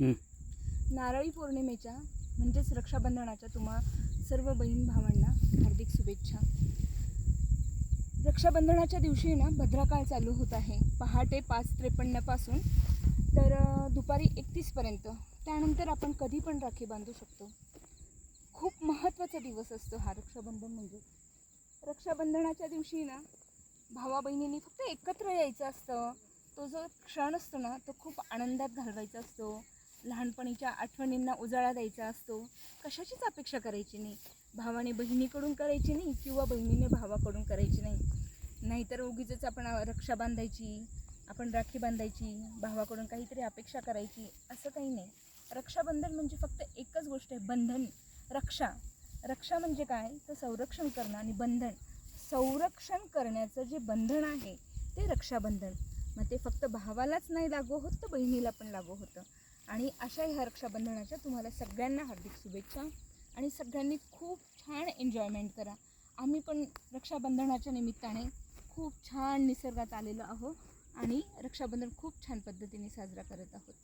नारळी पौर्णिमेच्या म्हणजेच रक्षाबंधनाच्या तुम्हा सर्व बहीण भावांना हार्दिक शुभेच्छा. रक्षाबंधनाच्या दिवशी ना भद्राकाळ चालू होत आहे. पहाटे पाच त्रेपन्नपासून तर दुपारी एकतीसपर्यंत त्यानंतर आपण कधी पण राखी बांधू शकतो. खूप महत्त्वाचा दिवस असतो हा रक्षाबंधन म्हणजे. रक्षाबंधनाच्या दिवशी ना भावा बहिणींनी फक्त एकत्र यायचं असतं. तो जो क्षण असतो ना तो खूप आनंदात घालवायचा असतो. लहानपणीच्या आठवणींना उजाळा द्यायचा असतो. कशाचीच अपेक्षा करायची नाही. भावाने बहिणीकडून करायची नाही किंवा बहिणीने भावाकडून करायची नाही. नाहीतर उगीच आपण रक्षा बांधायची आपण राखी बांधायची भावाकडून काहीतरी अपेक्षा करायची असं काही नाही. रक्षाबंधन म्हणजे फक्त एकच गोष्ट आहे बंधन. रक्षा. रक्षा म्हणजे काय? तर संरक्षण करणं आणि बंधन. संरक्षण करण्याचं जे बंधन आहे ते रक्षाबंधन मग ते फक्त भावालाच नाही लागू होत तर बहिणीला पण लागू होतं. आणि अशा ह्या रक्षाबंधनाच्या तुम्हाला सगळ्यांना हार्दिक शुभेच्छा आणि सगळ्यांनी खूप छान एन्जॉयमेंट करा. आम्ही पण रक्षाबंधनाच्या निमित्ताने खूप छान निसर्गात आलेलो आहोत आणि रक्षाबंधन खूप छान पद्धतीने साजरा करत आहोत.